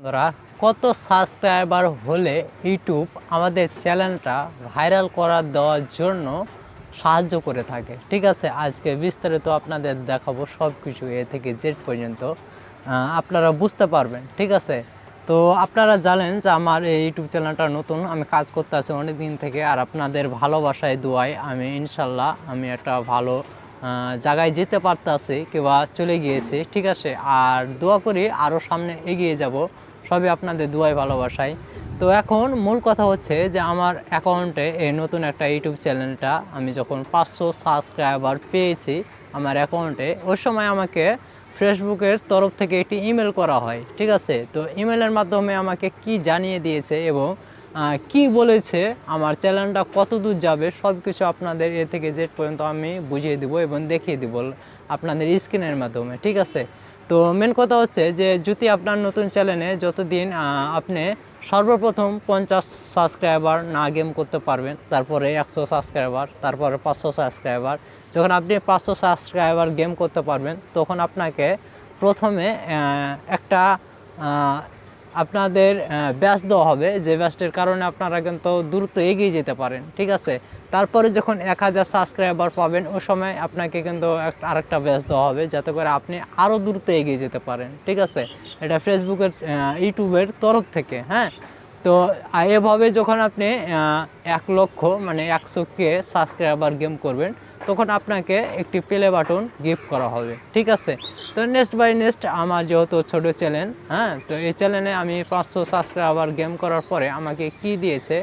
বন্ধুরা, কত সাবস্ক্রাইবার হলে ইউটিউব আমাদের চ্যানেলটা ভাইরাল করার দেওয়ার জন্য সাহায্য করে থাকে। ঠিক আছে, আজকে বিস্তারিত আপনাদের দেখাবো সব কিছু এ থেকে জেড পর্যন্ত। আপনারা বুঝতে পারবেন, ঠিক আছে? তো আপনারা জানেন যে আমার এই ইউটিউব চ্যানেলটা নতুন, আমি কাজ করতে আছি অনেক দিন থেকে, আর আপনাদের ভালোবাসায়, দোয়ায় আমি ইনশাল্লাহ আমি একটা ভালো জায়গায় যেতে পারতাছি, কিংবা চলে গিয়েছি, ঠিক আছে? আর দোয়া করি আরও সামনে এগিয়ে যাব। সবই আপনাদের দুয়াই ভালোবাসায়। তো এখন মূল কথা হচ্ছে যে আমার অ্যাকাউন্টে এই নতুন একটা ইউটিউব চ্যানেলটা আমি যখন পাঁচশো সাবস্ক্রাইবার পেয়েছি, আমার অ্যাকাউন্টে ওই সময় আমাকে ফেসবুকের তরফ থেকে একটি ইমেল করা হয়, ঠিক আছে? তো ইমেলের মাধ্যমে আমাকে কি জানিয়ে দিয়েছে এবং কি বলেছে, আমার চ্যানেলটা কত দূর যাবে সব কিছু আপনাদের এ থেকে জেড পর্যন্ত আমি বুঝিয়ে দিব এবং দেখিয়ে দিব আপনাদের স্ক্রিনের মাধ্যমে, ঠিক আছে? তো মেন কথা হচ্ছে যে, যদি আপনার নতুন চ্যানেলে যতদিন আপনি সর্বপ্রথম পঞ্চাশ সাবস্ক্রাইবার না গেম করতে পারবেন, তারপরে একশো সাবস্ক্রাইবার তারপরে পাঁচশো সাবস্ক্রাইবার যখন আপনি পাঁচশো সাবস্ক্রাইবার গেম করতে পারবেন, তখন আপনাকে প্রথমে একটা আপনাদের ব্যাচ দেওয়া হবে। যে ব্যাচটির কারণে আপনারা কিন্তু দ্রুত এগিয়ে যেতে পারেন, ঠিক আছে? তারপরে যখন এক হাজার সাবস্ক্রাইবার পাবেন, ওই সময় আপনাকে কিন্তু আরেকটা ব্যাচ দেওয়া হবে, যাতে করে আপনি আরও দ্রুত এগিয়ে যেতে পারেন, ঠিক আছে? এটা ফেসবুকের ইউটিউবের তরফ থেকে হ্যাঁ? তো এভাবে যখন আপনি এক লক্ষ মানে একশো কে সাবস্ক্রাইবার গেম করবেন তখন আপনাকে একটি প্লে বাটন গিফট করা হবে। ঠিক আছে? তো নেক্সট বাই নেক্সট আমার যেহেতু ছোটো চ্যানেল হ্যাঁ? তো এই চ্যানেলে আমি পাঁচশো সাবস্ক্রাইবার গেম করার পরে আমাকে কি দিয়েছে?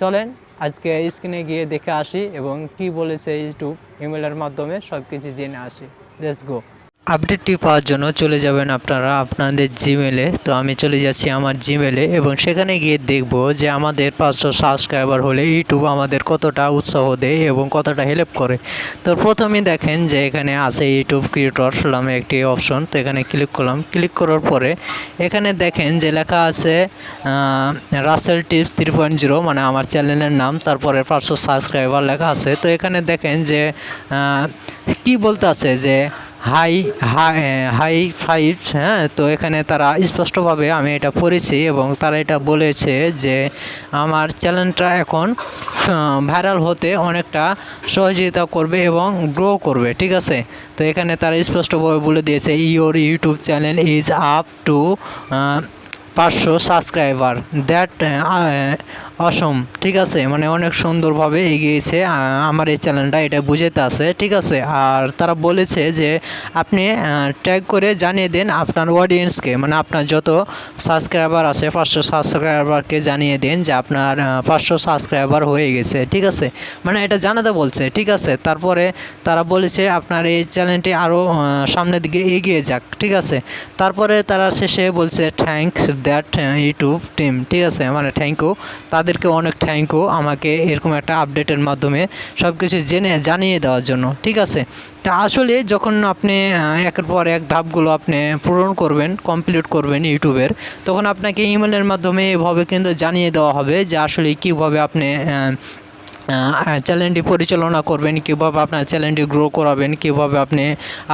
চলেন আজকে স্ক্রিনে গিয়ে দেখে আসি এবং কি বলেছে ইউটিউব ইমেলের মাধ্যমে সব কিছু জেনে আসি। লেটস গো আপডেটটি পাওয়ার জন্য চলে যাবেন আপনারা আপনাদের জিমেলে তো আমি চলে যাচ্ছি আমার জিমেলে এবং সেখানে গিয়ে দেখব যে আমাদের পাঁচশো সাবস্ক্রাইবার হলে ইউটিউব আমাদের কতটা উৎসাহ দেয় এবং কতটা হেল্প করে। তো প্রথমেই দেখেন যে এখানে আছে ইউটিউব ক্রিয়েটর নামে একটি অপশন তো এখানে ক্লিক করলাম। ক্লিক করার পরে এখানে দেখেন যে লেখা আছে Russell tips three point zero মানে আমার চ্যানেলের নাম, তারপরে পাঁচশো সাবস্ক্রাইবার লেখা আছে। তো এখানে দেখেন যে কি বলতে আছে যে হাই হাই হাই ফাইভ হ্যাঁ? তো এখানে তারা স্পষ্টভাবে আমি এটা পড়েছি এবং তারা এটা বলেছে যে আমার চ্যানেলটা এখন ভাইরাল হতে অনেকটা সহযোগিতা করবে এবং গ্রো করবে, ঠিক আছে? তো এখানে তারা স্পষ্টভাবে বলে দিয়েছে your YouTube channel is up to পাঁচশো সাবস্ক্রাইবার দ্যাট অসম ঠিক আছে মানে অনেক সুন্দরভাবে এগিয়েছে আমার এই চ্যানেলটা, এটা বুঝাতে আছে, ঠিক আছে। আর তারা বলেছে যে, আপনি ট্যাগ করে জানিয়ে দেন আপনার অডিয়েন্সকে মানে আপনার যত সাবস্ক্রাইবার আছে, পাঁচশো সাবস্ক্রাইবারকে জানিয়ে দেন যে আপনার পাঁচশো সাবস্ক্রাইবার হয়ে গেছে, ঠিক আছে। মানে এটা জানাতে বলছে, ঠিক আছে। তারপরে তারা বলেছে, আপনার এই চ্যানেলটি আরও সামনের দিকে এগিয়ে যাক, ঠিক আছে। তারপরে তারা শেষে বলছে থ্যাংক দ্যাট ইউটিউব টিম ঠিক আছে। মানে থ্যাংক ইউ তাদেরকে অনেক থ্যাংক ইউ আমাকে এরকম একটা আপডেটের মাধ্যমে সব কিছু জেনে, জানিয়ে দেওয়ার জন্য, ঠিক আছে? তা আসলে যখন আপনি একের পর এক ধাপগুলো আপনি পূরণ করবেন কমপ্লিট করবেন ইউটিউবের তখন আপনাকে ইমেলের মাধ্যমে এভাবে কিন্তু জানিয়ে দেওয়া হবে যে আসলে কীভাবে আপনি চ্যানেলটি পরিচালনা করবেন, কীভাবে আপনার চ্যানেলটি গ্রো করাবেন, কীভাবে আপনি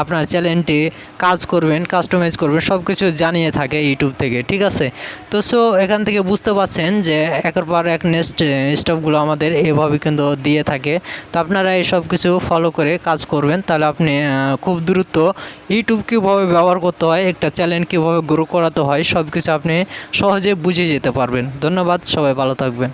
আপনার চ্যানেলটি কাজ করবেন কাস্টমাইজ করবেন সব কিছু জানিয়ে থাকে ইউটিউব থেকে, ঠিক আছে? তো সো এখান থেকে বুঝতে পারছেন যে একের পর এক নেক্সট স্টেপগুলো আমাদের এভাবে কিন্তু দিয়ে থাকে। তো আপনারা এই সব কিছু ফলো করে কাজ করবেন, তাহলে আপনি খুব দ্রুত ইউটিউব কীভাবে ব্যবহার করতে হয়, একটা চ্যানেল কীভাবে গ্রো করাতে হয় সব কিছু আপনি সহজে বুঝে যেতে পারবেন। ধন্যবাদ, সবাই ভালো থাকবেন।